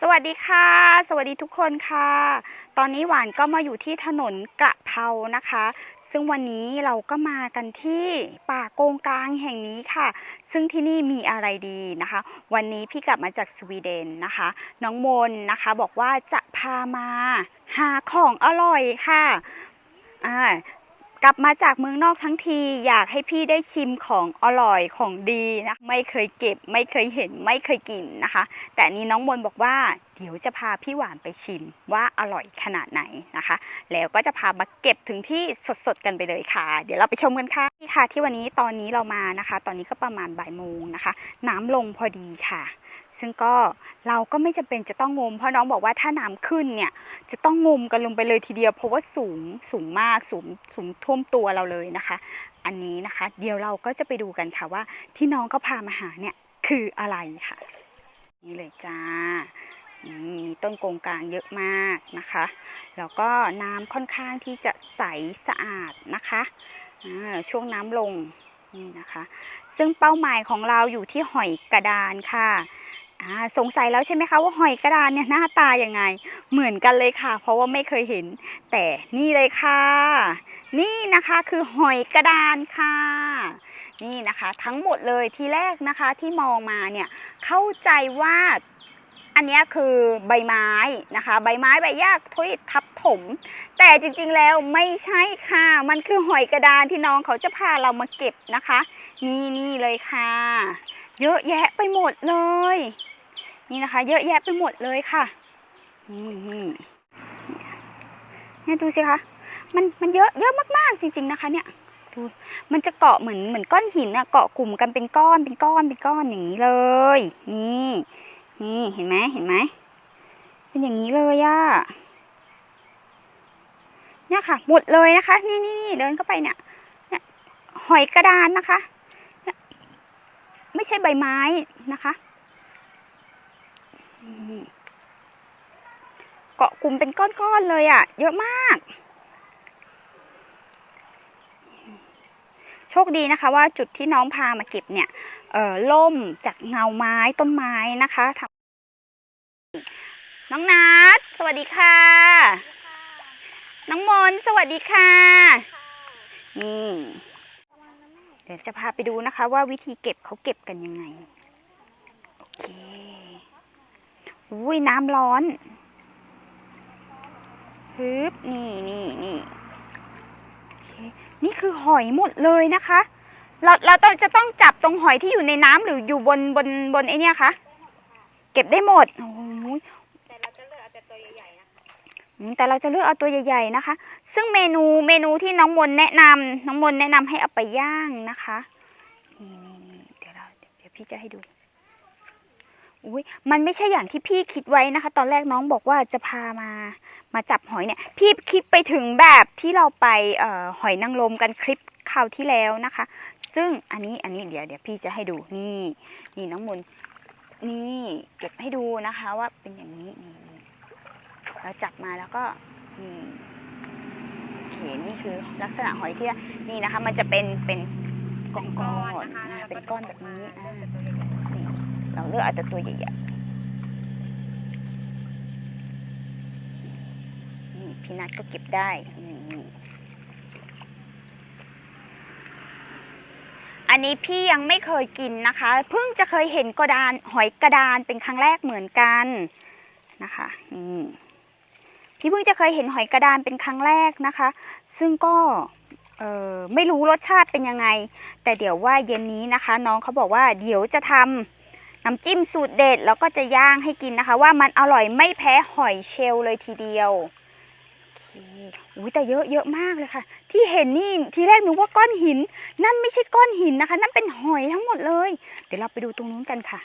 สวัสดีค่ะ สวัสดีทุกคนค่ะ ตอนนี้หวานก็มาอยู่ที่ถนนกระเพรานะคะ ซึ่งวันนี้เราก็มากันที่ป่าโกงกลางแห่งนี้ค่ะ ซึ่งที่นี่มีอะไรดีนะคะ วันนี้พี่กลับมาจากสวีเดนนะคะ น้องมนนะคะบอกว่าจะพามาหาของอร่อยค่ะอ่า กลับมาจากเมืองนอกทั้งที อยากให้พี่ได้ชิมของอร่อยของดีนะไม่เคยเก็บ ไม่เคยเห็น ไม่เคยกินนะคะ แต่นี้น้องมนบอกว่าเดี๋ยวจะพาพี่หวานไปชิมว่าอร่อยขนาดไหนนะคะ แล้วก็จะพามาเก็บถึงที่สดๆกันไปเลยค่ะ เดี๋ยวเราไปชมกันค่ะนี่ค่ะที่วันนี้ตอนนี้เรามานะคะ ตอนนี้ก็ประมาณบ่ายโมงนะคะ น้ำลงพอดีค่ะ ซึ่งก็เราก็ไม่จำเป็นจะต้องงม เพราะน้องบอกว่าถ้าน้ำขึ้นเนี่ยจะต้องงมกันลงไปเลยทีเดียวเพราะว่าสูงสูงมากสูงสูงท่วมตัวเราเลยนะคะ อันนี้นะคะ เดี๋ยวเราก็จะไปดูกันค่ะว่า ที่น้องเขาพามาหาเนี่ยคืออะไรค่ะ นี่เลยจ้ามีต้นโกงกลางเยอะมากนะคะ แล้วก็น้ำค่อนข้างที่จะใสสะอาดนะคะช่วงน้ำลงนี่นะคะ ซึ่งเป้าหมายของเราอยู่ที่หอยกระดานค่ะ อ่าสงสัยแล้วใช่ไหมคะว่าหอยกระดานเนี่ยหน้าตายังไง เหมือนกันเลยค่ะ เพราะว่าไม่เคยเห็น แต่นี่เลยค่ะ นี่นะคะคือหอยกระดานค่ะ นี่นะคะทั้งหมดเลยทีแรกนะคะที่มองมาเนี่ยเข้าใจว่าอันนี้คือใบไม้นะคะ ใบไม้ใบหญ้าทุยทับถม แต่จริงๆแล้วไม่ใช่ค่ะ มันคือหอยกระดานที่น้องเขาจะพาเรามาเก็บนะคะ นี่นี่เลยค่ะ เยอะแยะไปหมดเลย นี่นะคะ เยอะแยะไปหมดเลยค่ะนี่เนี่ยดูสิคะมันมันเยอะเยอะมากๆจริง ๆนะคะ เนี่ยดูมันจะเกาะเหมือนเหมือนก้อนหินอะเกาะกลุ่มกันเป็นก้อนเป็นก้อนเป็นก้อนอย่างนี้เลย นี่นี่เห็นไหมเห็นไหมเป็นอย่างนี้เลยอะเนี่ยค่ะ หมดเลยนะคะ นี่นี่นี่เดินเข้าไปเนี่ยเนี่ยหอยกระดานนะคะ ไม่ใช่ใบไม้นะคะ เกาะกลุ่มเป็นก้อนๆเลยอะ่ะ เยอะมาก โชคดีนะคะว่าจุดที่น้องพามาเก็บเนี่ยเอ่อล่มจากเงาไม้ต้นไม้นะคะทำน้องนัดสวัสดีค่ะ น้องมนสวัสดีค่ะ นี่เดี๋ยวจะพาไปดูนะคะว่าวิธีเก็บเขาเก็บกันยังไง โอเค อุ้ยน้ำร้อนฮึบนี่นี่นี่นี่คือหอยหมดเลยนะคะ เราเราต้องจะต้องจับตรงหอยที่อยู่ในน้ำหรืออยู่บนบนบนไอเนี่ยคะเก็บได้หมดโอ้ยแต่เราจะเลือกเอาตัวใหญ่ๆนะอืมแต่เราจะเลือกเอาตัวใหญ่ ๆนะคะ ซึ่งเมนูเมนูที่น้องมนแนะนำน้องมนแนะนำให้เอาไปย่างนะคะนี่นี่เดี๋ยวเราเดี๋ยวพี่จะให้ดู อุ้ยมันไม่ใช่อย่างที่พี่คิดไว้นะคะ ตอนแรกน้องบอกว่าจะพามามาจับหอยเนี่ย พี่คิดไปถึงแบบที่เราไปเอ่อหอยนางรมกันคลิปคราวที่แล้วนะคะ ซึ่งอันนี้อันนี้เดี๋ยวเดี๋ยวพี่จะให้ดูนี่นี่น้องมนนี่เก็บให้ดูนะคะว่าเป็นอย่างนี้นี่เราจับมาแล้วก็นี่โอเคนี่คือลักษณะหอยที่นี่นะคะ มันจะเป็นเป็นก้อนก้อนๆเป็นก้อนแบบนี้อ่า เราเลือกเอาแต่ตัวใหญ่ๆนี่พี่นัทก็เก็บได้นี่อันนี้พี่ยังไม่เคยกินนะคะ เพิ่งจะเคยเห็นกระดานหอยกระดานเป็นครั้งแรกเหมือนกันนะคะนี่พี่เพิ่งจะเคยเห็นหอยกระดานเป็นครั้งแรกนะคะ ซึ่งก็เออไม่รู้รสชาติเป็นยังไง แต่เดี๋ยวว่าเย็นนี้นะคะ น้องเขาบอกว่าเดี๋ยวจะทำ น้ำจิ้มสูตรเด็ดแล้วก็จะย่างให้กินนะคะ ว่ามันอร่อยไม่แพ้หอยเชลเลยทีเดียวโอเคอุ้ยแต่เยอะเยอะมากเลยค่ะ ที่เห็นนี่ทีแรกนึกว่าก้อนหิน นั่นไม่ใช่ก้อนหินนะคะ นั่นเป็นหอยทั้งหมดเลย เดี๋ยวเราไปดูตรงนู้นกันค่ะ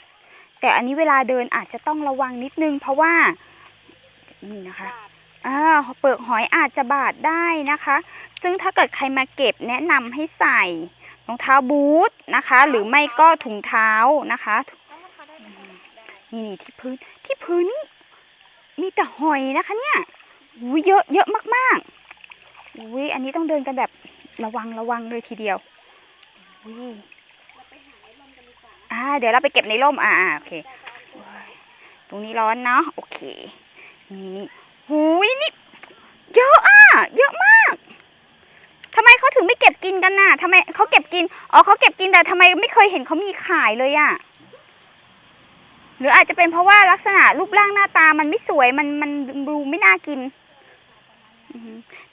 แต่อันนี้เวลาเดินอาจจะต้องระวังนิดนึง เพราะว่านี่นะคะอ่าเปลือกหอยอาจจะบาดได้นะคะ ซึ่งถ้าเกิดใครมาเก็บแนะนำให้ใส่รองเท้าบูทนะคะ หรือไม่ก็ถุงเท้านะคะ นี่นี่ที่พื้นที่พื้นนี่มีแต่หอยนะคะเนี่ยอุ้ยเยอะเยอะมากๆอุ้ยอันนี้ต้องเดินกันแบบระวังระวังเลยทีเดียวอุ้ยอ่าเดี๋ยวเราไปเก็บในร่มอ่าอ่าโอเคโอ้ยตรงนี้ร้อนเนาะโอเคนี่นี่หูยนี่เยอะอะเยอะมากทำไมเขาถึงไม่เก็บกินกันน่ะทำไมเขาเก็บกินอ๋อเขาเก็บกินแต่ทำไมไม่เคยเห็นเขามีขายเลยอะ หรืออาจจะเป็นเพราะว่าลักษณะรูปร่างหน้าตามันไม่สวยมันมันดูไม่น่ากิน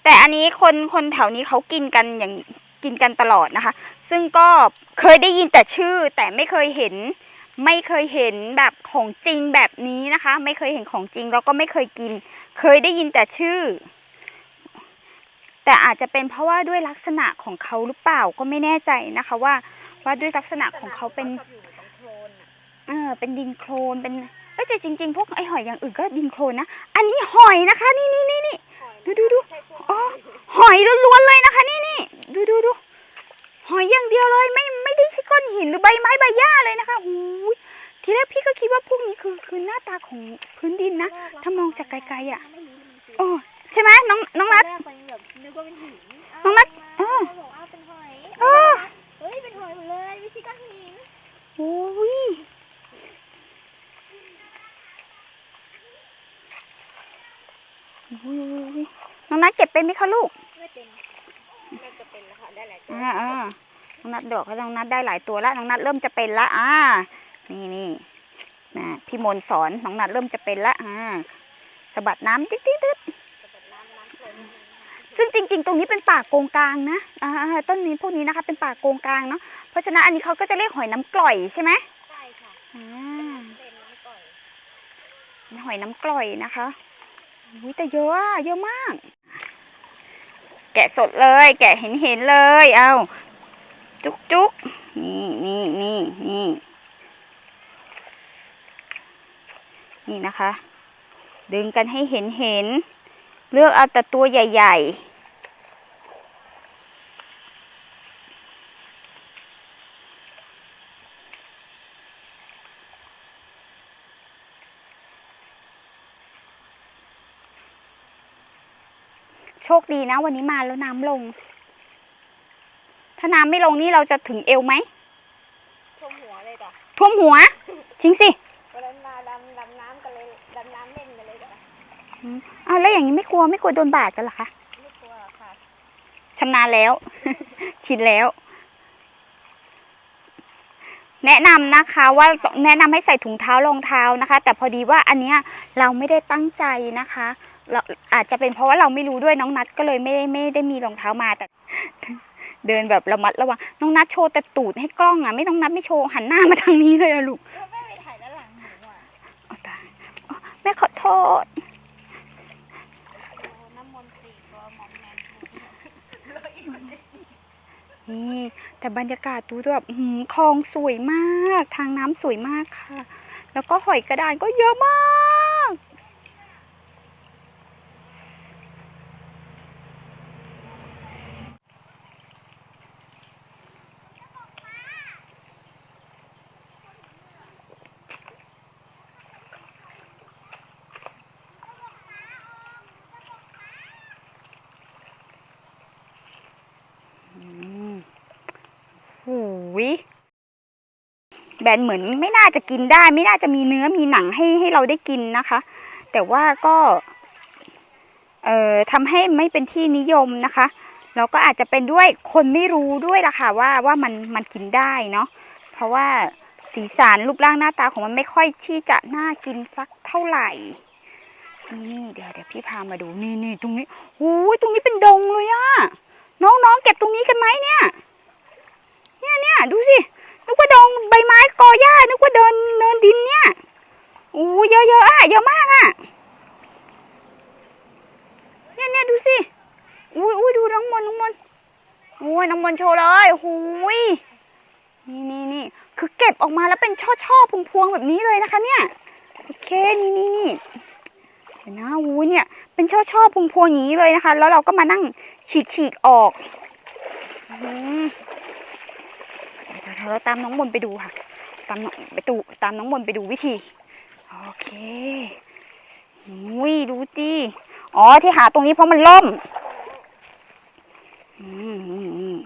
แต่อันนี้คนคนแถวนี้เขากินกันอย่างกินกันตลอดนะคะ ซึ่งก็เคยได้ยินแต่ชื่อแต่ไม่เคยเห็น ไม่เคยเห็นแบบของจริงแบบนี้นะคะ ไม่เคยเห็นของจริงแล้วก็ไม่เคยกิน เคยได้ยินแต่ชื่อ แต่อาจจะเป็นเพราะว่าด้วยลักษณะของเขาหรือเปล่าก็ไม่แน่ใจนะคะว่าว่าด้วยลักษณะของเขาเป็น เออเป็นดินโคลนเป็นเอ้ยแต่จริง ๆ พวกไอหอยอย่างอื่นก็ดินโคลนนะอันนี้หอยนะคะนี่นี่นี่นี่หอยดูดูดูใช่พวกอ๋อหอยล้วนๆเลยนะคะ นี่นี่ดูดูดูหอยอย่างเดียวเลยไม่ไม่ได้ใช่ก้อนหินหรือใบไม้ใบหญ้าเลยนะคะหูยทีแรกพี่ก็คิดว่าพวกนี้คือคือหน้าตาของพื้นดินนะถ้ามองจากไกลๆอะไม่รู้มันคือโอ้ใช่ไหมน้องน้องนัดตแรกไปแบบนึกว่าเป็นหินน้องนัทเอเออาบอกอ้าวเป็นหอยเออเฮ้ยเป็นหอยหมดเลยไม่ใช่ก้อนหินโอ้ยโอ้ยโอ้ยโอ้ย น้องนัดเก็บเป็นไหมคะลูก ไม่เป็นน่าจะเป็นแล้วค่ะได้หลายตัวอ่าอ่าน้องนัดดอกก็น้องนัดได้หลายตัวแล้วน้องนัดเริ่มจะเป็นละอ่า นี่นี่นะพี่มนต์สอนน้องนัดเริ่มจะเป็นละอ่าสะบัดน้ำติ๊ดติ๊ดติ๊ดแต่แบบน้ำน้ำโคลนนิดนึงนะคะซึ่งจริง ๆ ตรงนี้เป็นป่าโกงกลางนะอ่าอ่าต้นนี้พวกนี้นะคะ เป็นป่าโกงกลางเนาะเพราะฉะนั้นอันนี้เขาก็จะเรียกหอยน้ำกร่อยใช่ไหมใช่ค่ะอ่าเล่นน้ำก่อยเป็นหอยน้ำกร่อยนะคะ อุ้ยแต่เยอะเยอะมาก แกะสดเลย แกะเห็นเห็นเลย เอาจุกจุกนี่นี่นี่นี่นี่นะคะ ดึงกันให้เห็นเห็น เลือกเอาแต่ตัวใหญ่ ๆ ดีนะ วันนี้มาแล้วน้ำลง ถ้าน้ำไม่ลงนี่เราจะถึงเอวไหมท่วมหัวเลยจ้ะท่วมหัว จริงสิวันนั้นมาดำดำน้ำกันเลยดำน้ำเล่นกันเลยจ้ะอ้าวแล้วอย่างนี้ไม่กลัวไม่กลัวโดนบาดกันเหรอคะไม่กลัวหรอกค่ะชำนาญแล้ว ชินแล้ว แนะนำนะคะว่าแนะนำให้ใส่ถุงเท้ารองเท้านะคะ แต่พอดีว่าอันเนี้ยเราไม่ได้ตั้งใจนะคะ เราอาจจะเป็นเพราะว่าเราไม่รู้ด้วยน้องนัดก็เลยไม่ได้ไม่ได้มีรองเท้ามาแต่ เดินแบบระมัดระวังน้องนัดโชว์แต่ตูดให้กล้องอะไม่ต้องนัดไม่โชว์หันหน้ามาทางนี้เลยอะลูกก็ไม่ไปถ่ายด้านหลังหนูอะเอาตายอ๋อแม่ขอโทษโอ้น้ำมนต์สีก็มอมแมมนี่แต่บรรยากาศดูแบบอื้อหือคลองสวยมาก ทางน้ำสวยมากค่ะ แล้วก็หอยกระดานก็เยอะมาก อืม หูยแบนเหมือนไม่น่าจะกินได้ ไม่น่าจะมีเนื้อมีหนังให้ให้เราได้กินนะคะ แต่ว่าก็เอ่อทำให้ไม่เป็นที่นิยมนะคะแล้วก็อาจจะเป็นด้วยคนไม่รู้ด้วยล่ะค่ะว่าว่ามันมันกินได้เนาะเพราะว่าสีสันรูปร่างหน้าตาของมันไม่ค่อยที่จะน่ากินสักเท่าไหร่นี่เดี๋ยวเดี๋ยวพี่พามาดูนี่นี่ตรงนี้โอ้ยตรงนี้เป็นดงเลยอะน้องๆเก็บตรงนี้กันไหมเนี่ย เนี่ยเนี่ยดูสินึกว่าดงใบไม้กอหญ้านึกว่าเดินเนินดินเนี่ยโอู้เยอะๆอะเยอะมากอะเนี่ยเนี่ยดูสิอุ้ยอุ้ยดูน้องมนน้องมนโอ้ยน้องมนโชว์เลยหูยนี่นี่นี่คือเก็บออกมาแล้วเป็นช่อช่อๆพวงแบบนี้เลยนะคะ เนี่ยโอเคนี่นี่นี่เห็นนะอู้ยเนี่ย เป็นช่อช่อๆพวงอย่างนี้เลยนะคะ แล้วเราก็มานั่งฉีกฉีกออกอืม เราตามน้องมนไปดูค่ะ ตามไปตูตามน้องมนไปดูวิธี โอเควุ้ยดูดิอ๋อที่หาตรงนี้เพราะมันล่มอืม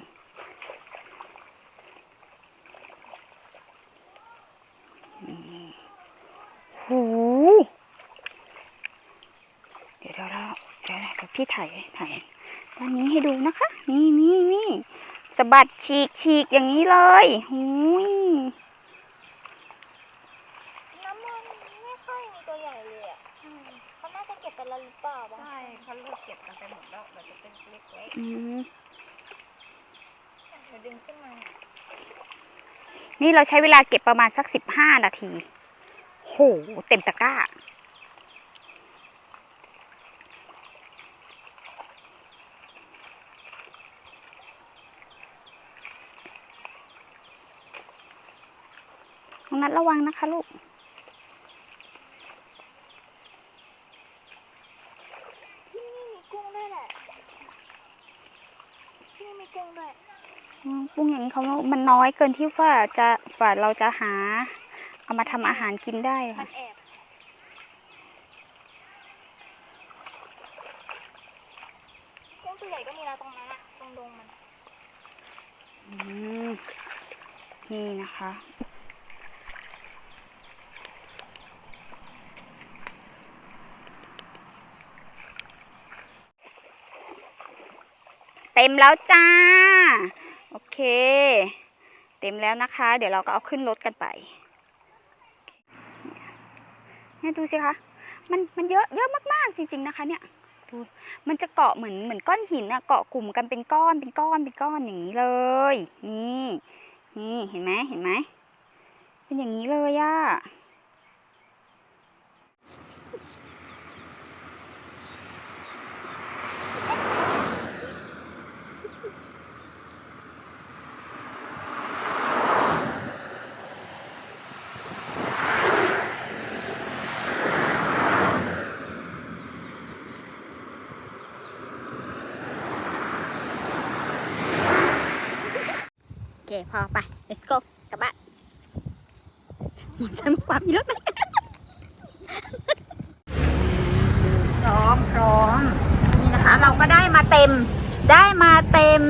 นี่หูเดี๋ยวเราเดี๋ยวพี่ถ่ายถ่ายตอนนี้ให้ดูนะคะ นี่นี่นี่ะบัดฉีกฉีกอย่างนี้เลยหุยน้ำมันไม่ค่อยมีตัวใหญ่เลยอะเขาน่าจะเก็บไปแล้วหรือเปล่าวะใช่เขาเลิกเก็บกันไปหมดแล้วเราจะเป็นเล็กอืมเดี๋ยวดึงขึ้นมา นี่เราใช้เวลาเก็บประมาณสักสิบห้านาที โห เต็มตะกร้า น้องนัดระวังนะคะลูก ที่นี่มีกุ้งด้วยแหละที่นี่มีกุ้งด้วยอืมปุ้งอย่างนี้เขามันน้อยเกินที่ว่าจะว่าเราจะหา เอามาทำอาหารกินได้มัค่ะ นแอบกุ้งตัวใหญ่ก็มีนะตรงนั้นอะตรงดงมัน อืมนี่นะคะ เต็มแล้วจ้า โอเค เต็มแล้วนะคะ เดี๋ยวเราก็เอาขึ้นรถกันไปเนี่ยดูสิคะ มันมันเยอะเยอะมากๆจริง ๆนะคะเนี่ยดูมันจะเกาะเหมือนเหมือนก้อนหินอะเกาะกลุ่มกันเป็นก้อนเป็นก้อนเป็นก้อนอย่างนี้เลย นี่นี่เห็นไหมเห็นไหมเป็นอย่างนี้เลยอะ เคพอไป let's go กลับบ้านหมดสนุกกว่ามีรถไหมพร้อมพร้อมนี่นะคะ เราก็ได้มาเต็ม ได้มาเต็ม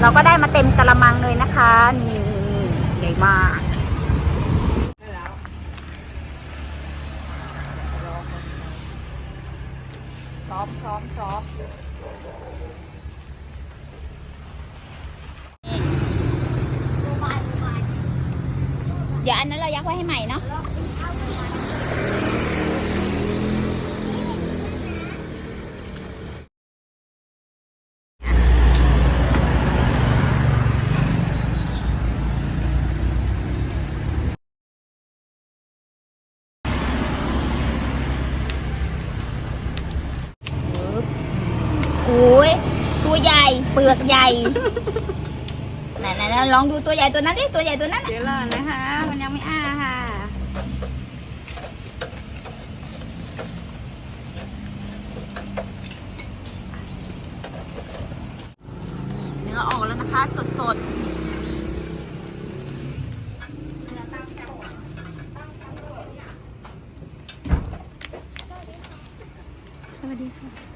เราก็ได้มาเต็มกระมังเลยนะคะ นี่นี่ใหญ่มาก พร้อมพร้อมพร้อม เดี๋ยวอันนั้นเรายักไว้ให้ใหม่เนาะโอ้ยตัวใหญ่ เปลือกใหญ่ไหนๆๆลองดูตัวใหญ่ตัวนั้นดิตัวใหญ่ตัวนั้นน่ะเดี๋ยวรอนะคะมันยังไม่อ้าค่ะเนื้อออกแล้วนะคะ สดๆสวัสดีค่ะ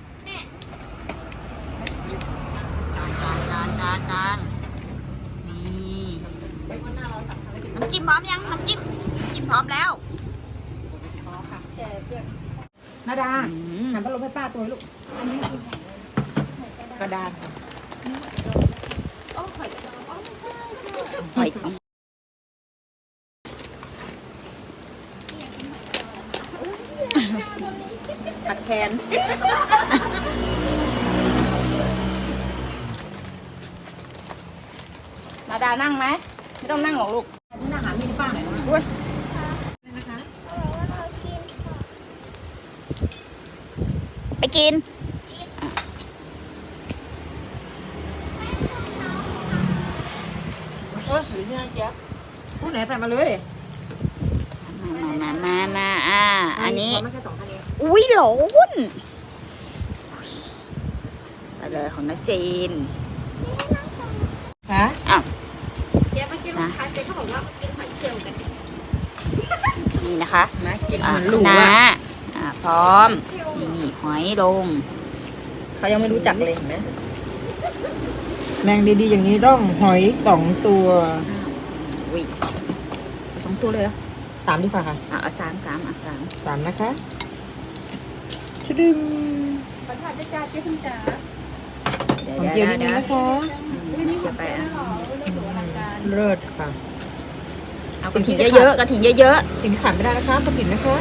พร้อมยังน้ำจิ้มน้ำจิ้มพร้อมแล้วนาดาอืมหันพัดลมให้ป้าตัวลูกกระดานหอยผัดแคนนาดานั่งไหมไม่ต้องนั่งหรอกลูก อยนะอุ้ยนะคะไปกิน เออหรือเนี่ยเจ๊ยบพูดไหนใส่มาเลยมามามามาอ่า อันนี้ ไม่ใช่สองอันเองอุ้ยหลนไปเลยของน้าจีนฮะอ้าว เจ๊เมื่อกี้ลูกค้าเจ๊เขาบอกว่ากินหอยเชลล์กัน นี่นะคะนะกินอ่าเหมือนลูกนะอะอ่าพร้อม นี่หอยลง เขายังไม่รู้จักเลยเห็นไหมแรงดีๆอย่างนี้ต้องหอยสองตัววิเอาสองตัวเลยเหรอสามดีกว่าค่ะอะเอาสามสามอะสามสามนะคะชุดดึงขอถ่ายจ้าจ้าเจ๊คุณจ๋าของเจียวนิดนึงนะคะจะไปอะเลิศค่ะ เอากระถิ่นเยอะๆกระถิ่นเยอะสิ่งที่ขาดไม่ได้นะคะกระถินนะคะ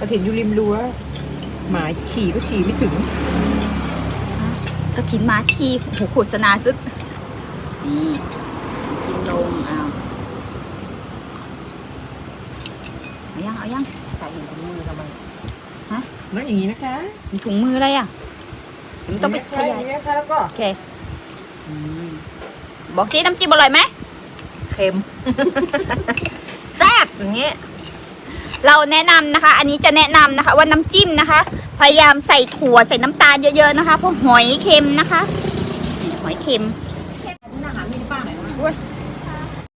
กระถินอยู่ริมรั้วหมาฉี่ก็ฉี่ไม่ถึงๆกระถิ่นมาชีหูขุดสนาซึกนี่กินลงเอาเอายังเอายังใส่ถุงมือทำไมฮะนั่นอย่างนี้นะคะมีถุงมืออะไรอะมันต้องไปขยายอย่างนี้นะคะแล้วก็โอเคอืมบอกจีน้ำจิ้มอร่อยไหมเค็ม แซ่บอย่างเงี้ยเราแนะนำนะคะ อันนี้จะแนะนำนะคะ ว่าน้ำจิ้มนะคะ พยายามใส่ถั่วใส่น้ำตาลเยอะๆนะคะเพราะหอยเค็มนะคะ หอยเค็ม